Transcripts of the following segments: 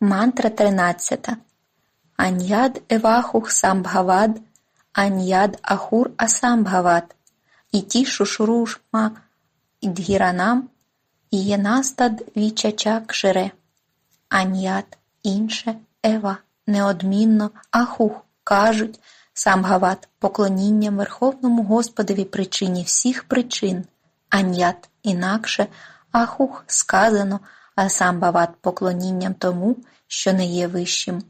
Мантра тринадцята. Аньяд евахух самбхавад, аньяд ахур асамбхават, іті шушурушма ідгіранам, ієнастад вічачак шире. Аньяд – інше, ева – неодмінно, ахух – кажуть, самбхават – поклонінням Верховному Господові причині всіх причин, аньяд – інакше, ахух – сказано, а самбхават – поклонінням тому, що не є вищим.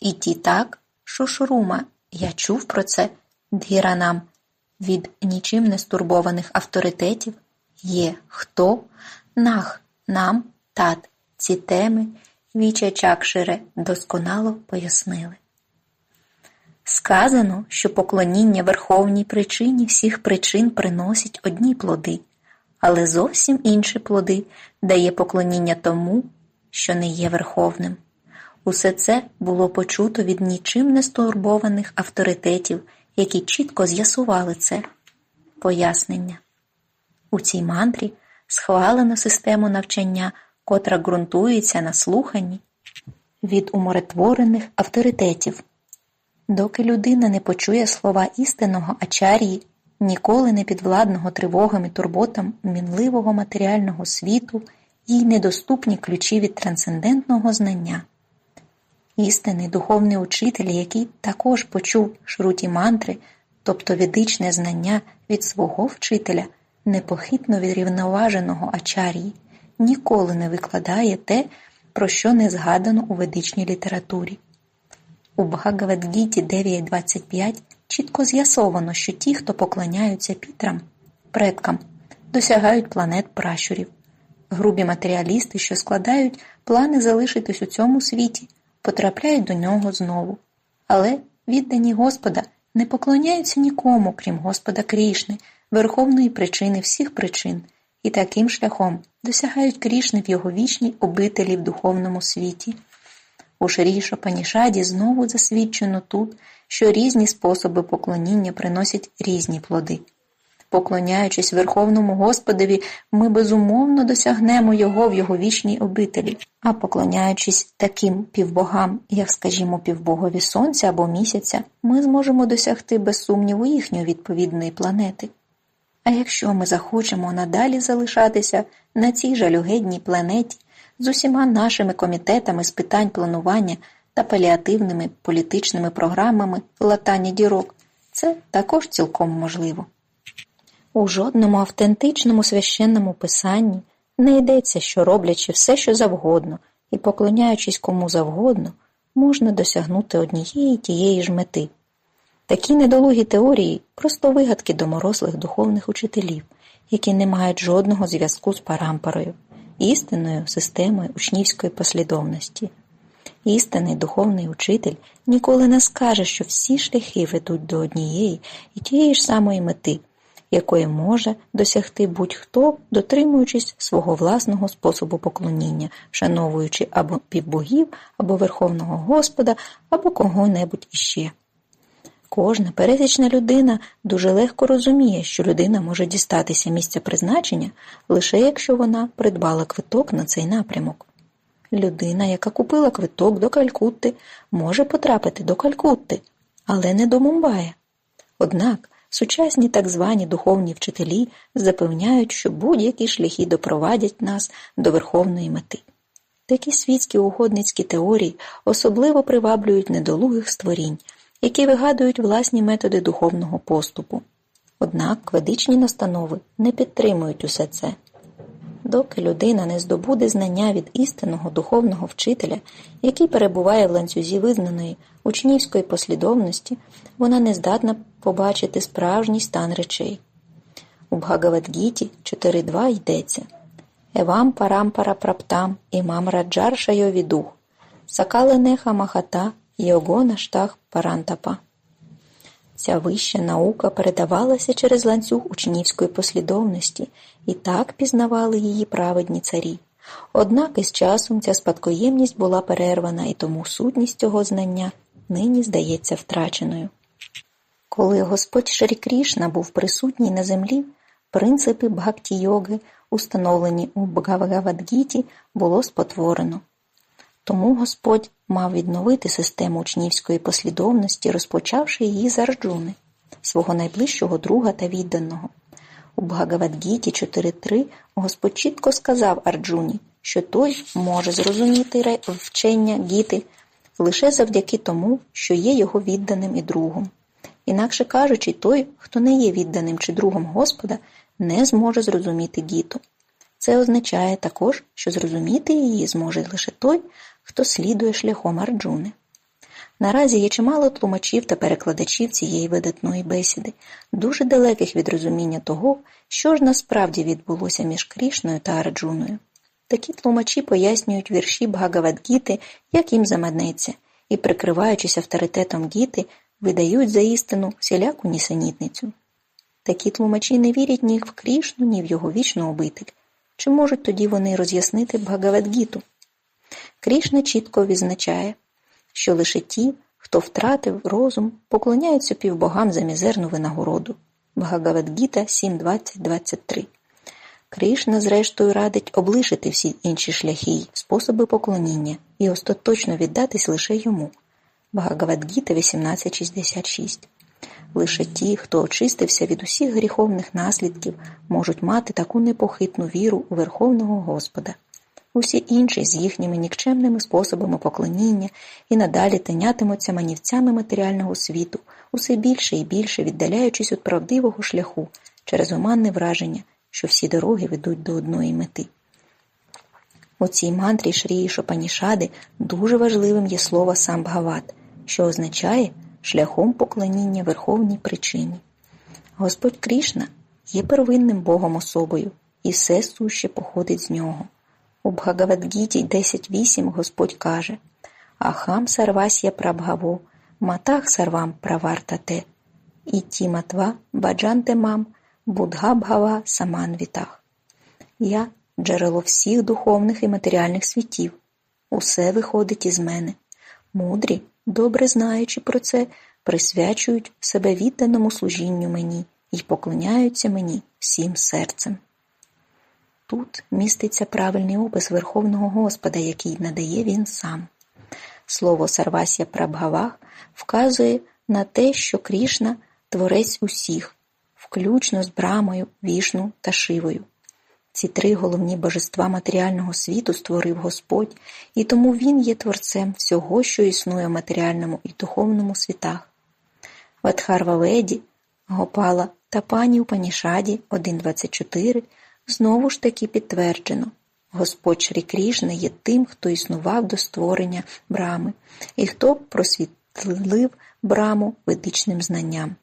І ті так, шушрума, я чув про це, дгіранам, від нічим не стурбованих авторитетів, є хто, нах, нам, тат, ці теми Віча Чакшире досконало пояснили. Сказано, що поклоніння верховній причині всіх причин приносить одні плоди, але зовсім інші плоди дає поклоніння тому, що не є верховним. Усе це було почуто від нічим не стурбованих авторитетів, які чітко з'ясували це. Пояснення. У цій мантрі схвалено систему навчання, котра ґрунтується на слуханні від умиротворених авторитетів. Доки людина не почує слова істинного ачарії, ніколи не підвладного тривогам і турботам мінливого матеріального світу, їй недоступні ключі від трансцендентного знання. Істинний духовний учитель, який також почув шруті мантри, тобто ведичне знання від свого вчителя, непохитно відрівноваженого ачарії, ніколи не викладає те, про що не згадано у ведичній літературі. У Бхагавадгіті 9.25 чітко з'ясовано, що ті, хто поклоняються пітрам, предкам, досягають планет пращурів. Грубі матеріалісти, що складають плани залишитись у цьому світі, потрапляють до нього знову. Але віддані Господа не поклоняються нікому, крім Господа Крішни, верховної причини всіх причин, і таким шляхом досягають Крішни в його вічній обителі в духовному світі. У Шрі Шопанішаді знову засвідчено тут, що різні способи поклоніння приносять різні плоди. Поклоняючись Верховному Господові, ми безумовно досягнемо Його в Його вічній обителі, а поклоняючись таким півбогам, як, скажімо, півбогові Сонця або місяця, ми зможемо досягти без сумніву їхньої відповідної планети. А якщо ми захочемо надалі залишатися на цій жалюгідній планеті з усіма нашими комітетами з питань планування та паліативними політичними програмами латання дірок, це також цілком можливо. У жодному автентичному священному писанні не йдеться, що роблячи все, що завгодно, і поклоняючись кому завгодно, можна досягнути однієї тієї ж мети. Такі недолугі теорії просто вигадки доморослих духовних учителів, які не мають жодного зв'язку з парампарою, істинною системою учнівської послідовності. Істинний духовний учитель ніколи не скаже, що всі шляхи ведуть до однієї і тієї ж самої мети, якої може досягти будь-хто, дотримуючись свого власного способу поклоніння, вшановуючи або півбогів, або Верховного Господа, або кого-небудь іще. Кожна пересічна людина дуже легко розуміє, що людина може дістатися місця призначення лише якщо вона придбала квиток на цей напрямок. Людина, яка купила квиток до Калькутти, може потрапити до Калькутти, але не до Мумбая. Однак сучасні так звані духовні вчителі запевняють, що будь-які шляхи допровадять нас до верховної мети. Такі світські угодницькі теорії особливо приваблюють недолугих створінь які вигадують власні методи духовного поступу. Однак ведичні настанови не підтримують усе це. Доки людина не здобуде знання від істинного духовного вчителя, який перебуває в ланцюзі визнаної учнівської послідовності, вона не здатна побачити справжній стан речей. У Бхагавадгіті 4.2 йдеться Евам парампара праптам імам раджар шайовідух, сакаленеха махата Його штах Парантапа. Ця вища наука передавалася через ланцюг учнівської послідовності, і так пізнавали її праведні царі. Однак із часом ця спадкоємність була перервана, і тому сутність цього знання нині здається втраченою. Коли Господь Шрі Крішна був присутній на землі, принципи бхакті-йоги, установлені у Бхагавадгіті, було спотворено. Тому Господь мав відновити систему учнівської послідовності, розпочавши її з Арджуни, свого найближчого друга та відданого. У Бхагавадгіті 4.3 Господь чітко сказав Арджуні, що той може зрозуміти вчення Гіти лише завдяки тому, що є його відданим і другом. Інакше кажучи, той, хто не є відданим чи другом Господа, не зможе зрозуміти Гіту. Це означає також, що зрозуміти її зможе лише той, хто слідує шляхом Арджуни. Наразі є чимало тлумачів та перекладачів цієї видатної бесіди, дуже далеких від розуміння того, що ж насправді відбулося між Крішною та Арджуною. Такі тлумачі пояснюють вірші Бхагавадгіти, як їм заманеться, і, прикриваючись авторитетом Гіти, видають за істину всіляку нісенітницю. Такі тлумачі не вірять ні в Крішну, ні в його вічну обитель. Чи можуть тоді вони роз'яснити Бхагавадгіту? Крішна чітко відзначає, що лише ті, хто втратив розум, поклоняються півбогам за мізерну винагороду. Бхагавадгіта 7.20.23 Кришна, зрештою, радить облишити всі інші шляхи й способи поклоніння і остаточно віддатись лише йому. Бхагавадгіта 18.66 Лише ті, хто очистився від усіх гріховних наслідків, можуть мати таку непохитну віру у Верховного Господа. Усі інші з їхніми нікчемними способами поклоніння і надалі тинятимуться манівцями матеріального світу, усе більше і більше віддаляючись від правдивого шляху через оманне враження, що всі дороги ведуть до одної мети. У цій мантрі Шрії Шопанішади дуже важливим є слово Самбгават, що означає шляхом поклоніння верховній причині. Господь Крішна є первинним Богом особою, і все суще походить з нього. У Бхагавадгіті 10.8 Господь каже Ахам сарвасya прабгаво, матах сарвам правартате, і ті матва баджанте мам, будга-бгава саманвітах. Я – джерело всіх духовних і матеріальних світів. Усе виходить із мене. Мудрі, добре знаючи про це, присвячують себе відданому служінню мені і поклоняються мені всім серцем. Тут міститься правильний опис Верховного Господа, який надає він сам. Слово Сарвасія Прабгавах вказує на те, що Крішна – творець усіх, включно з Брамою, Вішну та Шивою. Ці три головні божества матеріального світу створив Господь, і тому Він є творцем всього, що існує в матеріальному і духовному світах. В Адхарваведі, Гопала та пані Упанішаді 1.24 знову ж таки підтверджено. Господь Шрі Крішна є тим, хто існував до створення брами, і хто просвітлив браму ведичним знанням.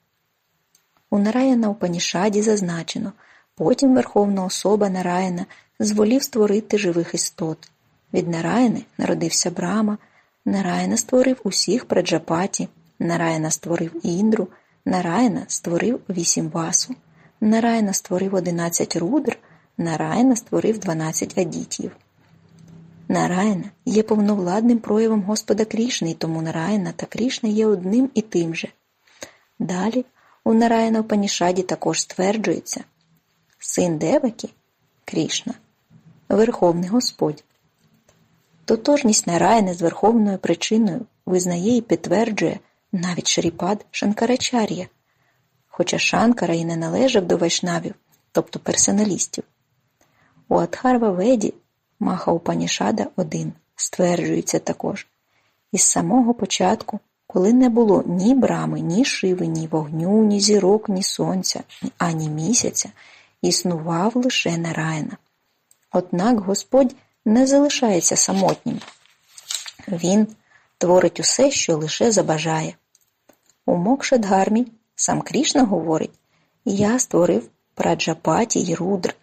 У Нараяна Упанішаді зазначено, потім Верховна Особа Нараяна зволів створити живих істот. Від Нараяни народився Брама, Нараяна створив усіх праджапаті, Нараяна створив Індру, Нараяна створив вісім васу, Нараяна створив одинадцять рудр, Нараяна створив дванадцять адітів. Нараяна є повновладним проявом Господа Крішни, тому Нараяна та Крішна є одним і тим же. Далі у Нараяна Панішаді також стверджується син Девакі Крішна, Верховний Господь. Тотожність Нараяни з верховною причиною визнає і підтверджує навіть Шріпад Шанкарачар'я, хоча Шанкара і не належав до вайшнавів, тобто персоналістів. У Адхарва Веді Маха Упанішада 1 стверджується також із самого початку, коли не було ні брами, ні шиви, ні вогню, ні зірок, ні сонця, ані місяця, існував лише Нараяна. Однак Господь не залишається самотнім. Він творить усе, що лише забажає. У Мокшадгармі сам Крішна говорить Я створив праджапаті й рудр.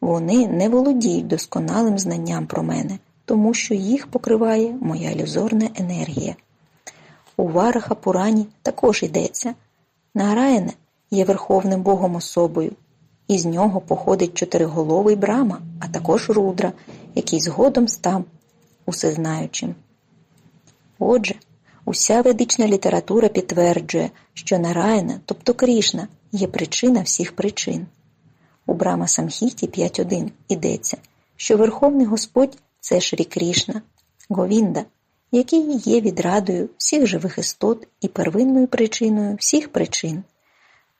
Вони не володіють досконалим знанням про мене, тому що їх покриває моя ілюзорна енергія. У Вараха Пурані також йдеться Нараяне є верховним богом особою, і з нього походить чотириголовий брама, а також рудра, який згодом став усезнаючим. Отже, уся ведична література підтверджує, що Нараяна, тобто Крішна, є причина всіх причин. У Брама Самхіті 5.1 йдеться, що Верховний Господь це Шрі Крішна, Говінда, який є відрадою всіх живих істот і первинною причиною всіх причин.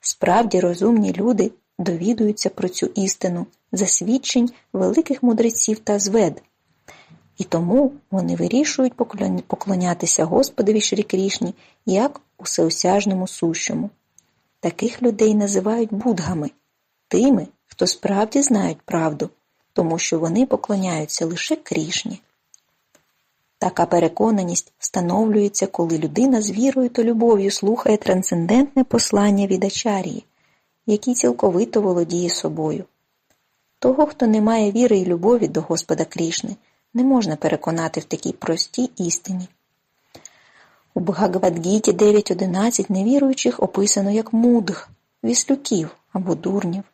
Справді розумні люди довідуються про цю істину засвідчень великих мудреців та звед, і тому вони вирішують поклонятися Господові Шрі Крішні як усеосяжному сущому. Таких людей називають будгами, тими, хто справді знають правду, тому що вони поклоняються лише Крішні. Така переконаність встановлюється, коли людина з вірою та любов'ю слухає трансцендентне послання від Ачарії, який цілковито володіє собою. Того, хто не має віри і любові до Господа Крішни, не можна переконати в такій простій істині. У Бхагавадгіті 9.11 невіруючих описано як мудг, віслюків або дурнів.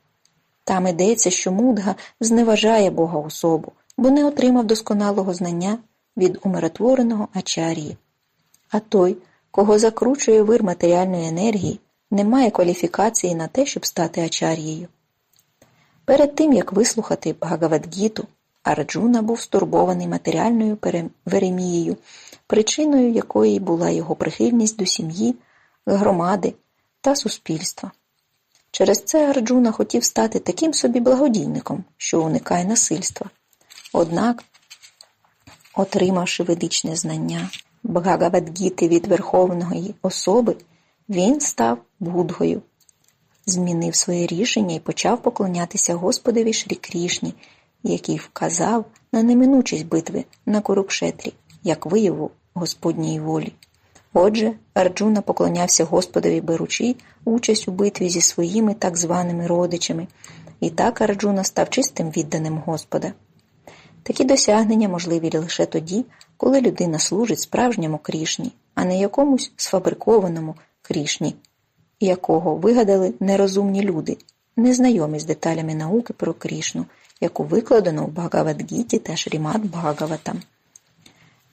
Там йдеться, що мудга зневажає Бога особу, бо не отримав досконалого знання від умиротвореного ачарії. А той, кого закручує вир матеріальної енергії, не має кваліфікації на те, щоб стати ачарією. Перед тим, як вислухати Бхагавадгіту, Арджуна був стурбований матеріальною веремією, причиною якої була його прихильність до сім'ї, громади та суспільства. Через це Арджуна хотів стати таким собі благодійником, що уникає насильства. Однак, отримавши ведичне знання Бхагавадгіти від Верховної особи, він став Будгою, змінив своє рішення і почав поклонятися Господові Шрі Крішні, який вказав на неминучість битви на Курукшетрі, як вияву Господньої волі. Отже, Арджуна поклонявся Господові, беручи участь у битві зі своїми так званими родичами, і так Арджуна став чистим відданим Господа. Такі досягнення можливі лише тоді, коли людина служить справжньому Крішні, а не якомусь сфабрикованому Крішні, якого вигадали нерозумні люди, незнайомі з деталями науки про Крішну, яку викладено в Бхагавадгіті та Шрімад Бхагаватам.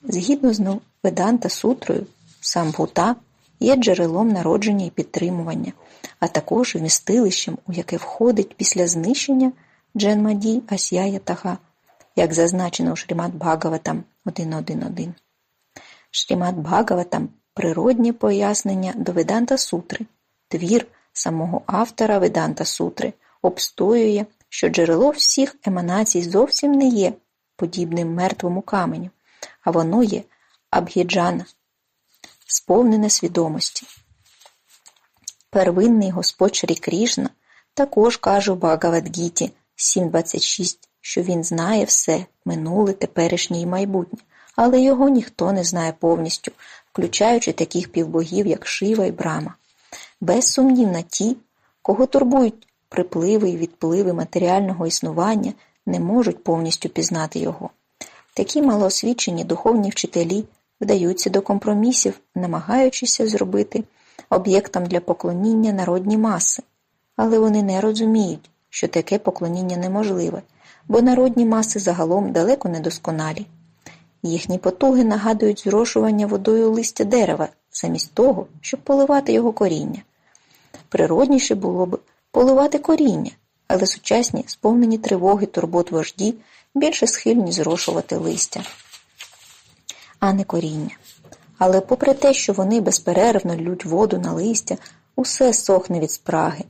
Згідно з Веданта сутрою, Самбhuta є джерелом народження і підтримування, а також вмістилищем, у яке входить після знищення Дженмаді Асяя Тага, як зазначено у Шрімад Бхагаватам 1.1.1. Шрімад Бхагаватам – природнє пояснення до Веданта сутри, твір самого автора Веданта сутри, обстоює, що джерело всіх еманацій зовсім не є подібним мертвому каменю, а воно є Абгіджана, сповнене свідомості. Первинний Господь Шрі Крішна також каже у Бхагавадгіті 7.26, що він знає все минуле, теперішнє і майбутнє, але його ніхто не знає повністю, включаючи таких півбогів, як Шива і Брама. Безсумнівно ті, кого турбують припливи і відпливи матеріального існування, не можуть повністю пізнати його. Такі малоосвічені духовні вчителі вдаються до компромісів, намагаючися зробити об'єктом для поклоніння народні маси, але вони не розуміють, що таке поклоніння неможливе, бо народні маси загалом далеко недосконалі. Їхні потуги нагадують зрошування водою листя дерева, замість того, щоб поливати його коріння. Природніше було б поливати коріння, але сучасні, сповнені тривоги, турбот вожді, більше схильні зрошувати листя, а не коріння. Але попри те, що вони безперервно лють воду на листя, усе сохне від спраги.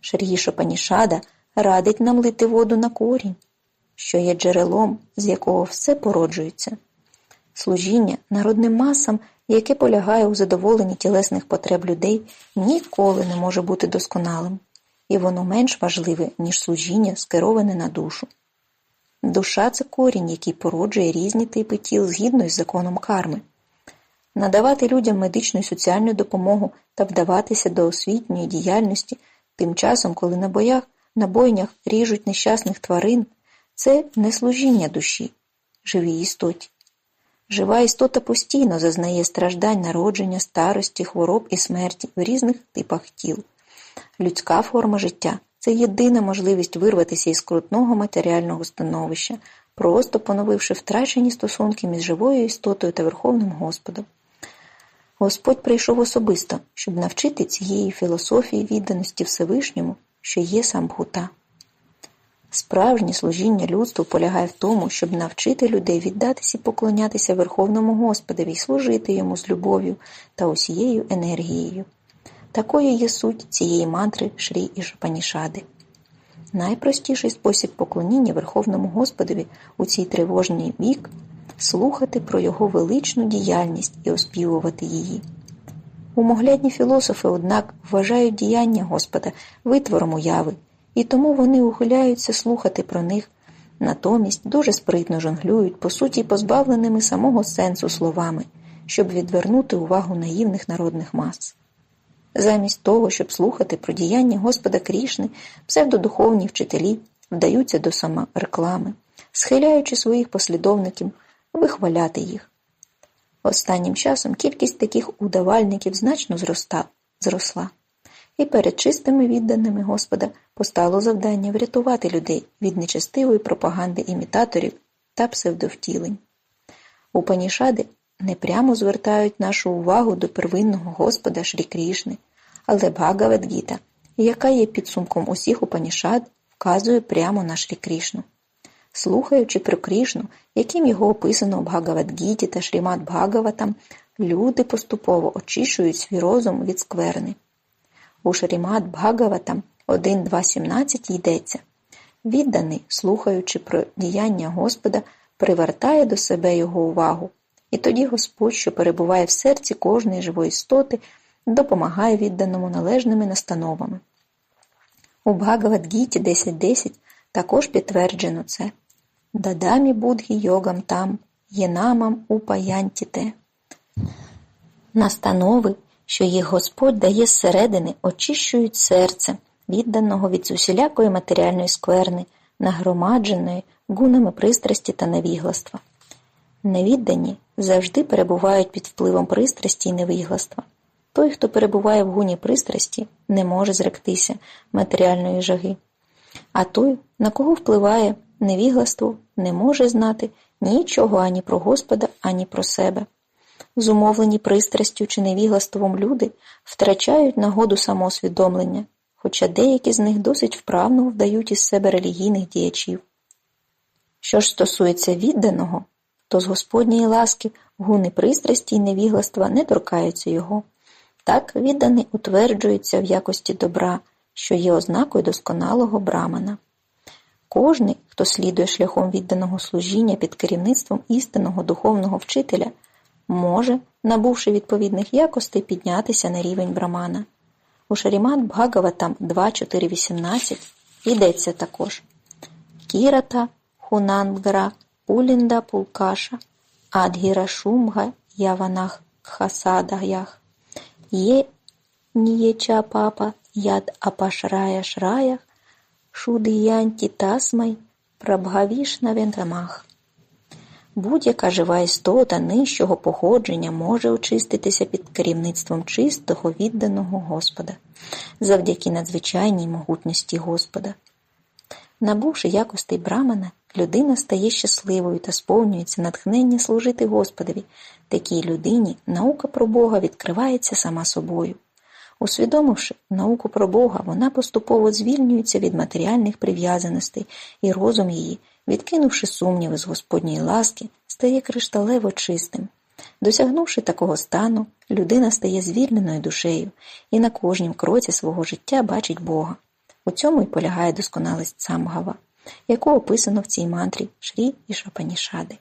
Шаргіша Панішада радить нам лити воду на корінь, що є джерелом, з якого все породжується. Служіння народним масам, яке полягає у задоволенні тілесних потреб людей, ніколи не може бути досконалим, і воно менш важливе, ніж служіння, скероване на душу. Душа це корінь, який породжує різні типи тіл згідно із законом карми. Надавати людям медичну і соціальну допомогу та вдаватися до освітньої діяльності тим часом, коли на боях, на бойнях ріжуть нещасних тварин, це не служіння душі, живій істоті. Жива істота постійно зазнає страждань народження, старості, хвороб і смерті в різних типах тіл. Людська форма життя це єдина можливість вирватися із крутного матеріального становища, просто поновивши втрачені стосунки між живою істотою та Верховним Господом. Господь прийшов особисто, щоб навчити цієї філософії відданості Всевишньому, що є сам Бхута. Справжнє служіння людству полягає в тому, щоб навчити людей віддатися і поклонятися Верховному Господові й служити йому з любов'ю та усією енергією. Такою є суть цієї мантри Шрі і Шапанішади. Найпростіший спосіб поклоніння Верховному Господові у цій тривожній вік слухати про його величну діяльність і оспівувати її. Умоглядні філософи, однак, вважають діяння Господа витвором уяви, і тому вони ухиляються слухати про них, натомість дуже спритно жонглюють, по суті, позбавленими самого сенсу словами, щоб відвернути увагу наївних народних мас. Замість того, щоб слухати про діяння Господа Крішни, псевдодуховні вчителі вдаються до самореклами, схиляючи своїх послідовників вихваляти їх. Останнім часом кількість таких удавальників значно зроста, зросла, і перед чистими відданими Господа постало завдання врятувати людей від нечестивої пропаганди імітаторів та псевдовтілень. Упанішади непрямо звертають нашу увагу до первинного Господа Шрі Крішни, але Бхагавадгіта, яка є підсумком усіх Упанішад, вказує прямо на Шрі Крішну. Слухаючи про Крішну, яким його описано у Бхагавадгіті та Шрімат Бхагаватам, люди поступово очищують свій розум від скверни. У Шрімат Бхагаватам 1.2.17 йдеться Відданий, слухаючи про діяння Господа, привертає до себе його увагу, і тоді Господь, що перебуває в серці кожної живої істоти, допомагає відданому належними настановами. У Бхагавадгіті 10.10 також підтверджено це. Дадамі будгі йогам там, єнамам упаянтіте. Настанови, що їх Господь дає зсередини, очищують серце, відданого від усілякої матеріальної скверни, нагромадженої гунами пристрасті та невігластва. Невіддані завжди перебувають під впливом пристрасті і невігластва. Той, хто перебуває в гуні пристрасті, не може зректися матеріальної жаги. А той, на кого впливає невігластво, не може знати нічого ані про Господа, ані про себе. Зумовлені пристрастю чи невіглаством люди втрачають нагоду самоусвідомлення, хоча деякі з них досить вправно вдають із себе релігійних діячів. Що ж стосується відданого, то з Господньої ласки гуни пристрасті й невігластва не торкаються його. Так відданий утверджується в якості добра, що є ознакою досконалого брамана. Кожний, хто слідує шляхом відданого служіння під керівництвом істинного духовного вчителя, може, набувши відповідних якостей, піднятися на рівень брамана. У Шарімат Бхагаватам 2.4.18 йдеться також Кірата Хунангра Пулінда Пулкаша Адгіра Шумга Яванах Хасадаях Є Нієча Папа Яд Апашрая Шраях Шудиянті Тасмай Прабгавішна Вентамах. Будь-яка жива істота нижчого походження може очиститися під керівництвом чистого відданого Господа, завдяки надзвичайній могутності Господа. Набувши якостей брамана, людина стає щасливою та сповнюється натхнення служити Господові. Такій людині наука про Бога відкривається сама собою. Усвідомивши науку про Бога, вона поступово звільнюється від матеріальних прив'язаностей, і розум її, відкинувши сумніви з Господньої ласки, стає кришталево чистим. Досягнувши такого стану, людина стає звільненою душею і на кожнім кроці свого життя бачить Бога. У цьому й полягає досконалість Самгава, яку описано в цій мантрі Шрі і Шапанішади.